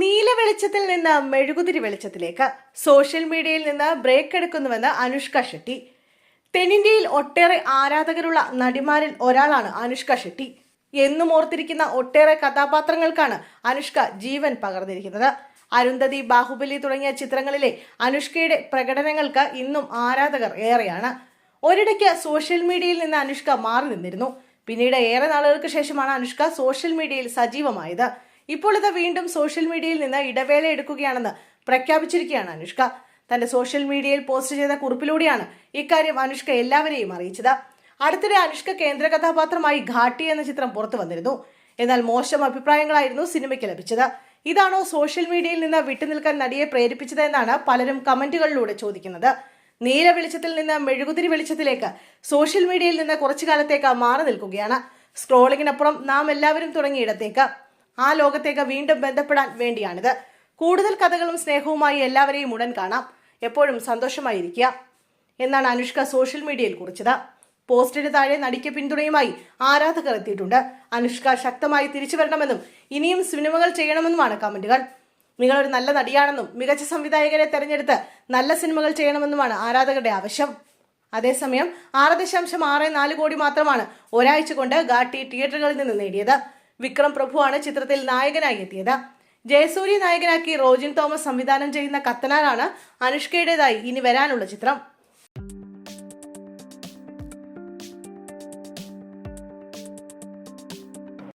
നീല വെളിച്ചത്തിൽ നിന്ന് മെഴുകുതിരി വെളിച്ചത്തിലേക്ക് സോഷ്യൽ മീഡിയയിൽ നിന്ന് ബ്രേക്ക് എടുക്കുന്നുവെന്ന് അനുഷ്ക ഷെട്ടി. തെന്നിന്ത്യയിൽ ഒട്ടേറെ ആരാധകരുള്ള നടിമാരിൽ ഒരാളാണ് അനുഷ്ക ഷെട്ടി. എന്നും ഓർത്തിരിക്കുന്ന ഒട്ടേറെ കഥാപാത്രങ്ങൾക്കാണ് അനുഷ്ക ജീവൻ പകർന്നിരിക്കുന്നത്. അരുന്ധതി ബാഹുബലി തുടങ്ങിയ ചിത്രങ്ങളിലെ അനുഷ്കയുടെ പ്രകടനങ്ങൾക്ക് ഇന്നും ആരാധകർ ഏറെയാണ്. ഒരിടയ്ക്ക് സോഷ്യൽ മീഡിയയിൽ നിന്ന് അനുഷ്ക മാറി നിന്നിരുന്നു. പിന്നീട് ഏറെ നാളുകൾക്ക് ശേഷമാണ് അനുഷ്ക സോഷ്യൽ മീഡിയയിൽ സജീവമായത്. ഇപ്പോൾ ഇത് വീണ്ടും സോഷ്യൽ മീഡിയയിൽ നിന്ന് ഇടവേള എടുക്കുകയാണെന്ന് പ്രഖ്യാപിച്ചിരിക്കുകയാണ് അനുഷ്ക. തന്റെ സോഷ്യൽ മീഡിയയിൽ പോസ്റ്റ് ചെയ്ത കുറിപ്പിലൂടെയാണ് ഇക്കാര്യം അനുഷ്ക എല്ലാവരെയും അറിയിച്ചത്. അടുത്തിടെ അനുഷ്ക കേന്ദ്ര കഥാപാത്രമായി ഘാട്ടി എന്ന ചിത്രം പുറത്തു വന്നിരുന്നു. എന്നാൽ മോശം അഭിപ്രായങ്ങളായിരുന്നു സിനിമയ്ക്ക് ലഭിച്ചത്. ഇതാണോ സോഷ്യൽ മീഡിയയിൽ നിന്ന് വിട്ടുനിൽക്കാൻ നടിയെ പ്രേരിപ്പിച്ചത് എന്നാണ് പലരും കമന്റുകളിലൂടെ ചോദിക്കുന്നത്. നീല വെളിച്ചത്തിൽ നിന്ന് മെഴുകുതിരി വെളിച്ചത്തിലേക്ക് സോഷ്യൽ മീഡിയയിൽ നിന്ന് കുറച്ചു കാലത്തേക്ക് മാറി നിൽക്കുകയാണ്. സ്ക്രോളിങ്ങിനപ്പുറം നാം എല്ലാവരും തുടങ്ങിയിടത്തേക്ക് ആ ലോകത്തേക്ക് വീണ്ടും ബന്ധപ്പെടാൻ വേണ്ടിയാണിത്. കൂടുതൽ കഥകളും സ്നേഹവുമായി എല്ലാവരെയും ഉടൻ കാണാം. എപ്പോഴും സന്തോഷമായിരിക്കുക. എന്നാണ് അനുഷ്ക സോഷ്യൽ മീഡിയയിൽ കുറിച്ചത്. പോസ്റ്റിന് താഴെ നടിക്ക് പിന്തുണയുമായി ആരാധകർ എത്തിയിട്ടുണ്ട്. അനുഷ്ക ശക്തമായി തിരിച്ചു വരണമെന്നും ഇനിയും സിനിമകൾ ചെയ്യണമെന്നുമാണ് കമന്റുകൾ. നിങ്ങൾ ഒരു നല്ല നടിയാണെന്നും മികച്ച സംവിധായകരെ തെരഞ്ഞെടുത്ത് നല്ല സിനിമകൾ ചെയ്യണമെന്നുമാണ് ആരാധകരുടെ ആവശ്യം. അതേസമയം ആറ് ദശാംശം ആറ് നാല് കോടി മാത്രമാണ് ഒരാഴ്ച കൊണ്ട് ഗാട്ടി തിയേറ്ററുകളിൽ നിന്ന് നേടിയത്. വിക്രം പ്രഭുവാണ് ചിത്രത്തിൽ നായകനായി എത്തിയത്. ജയസൂര്യ നായകനാക്കി റോജിൻ തോമസ് സംവിധാനം ചെയ്യുന്ന കത്തനാരാണ് അനുഷ്കയുടേതായി ഇനി വരാനുള്ള ചിത്രം.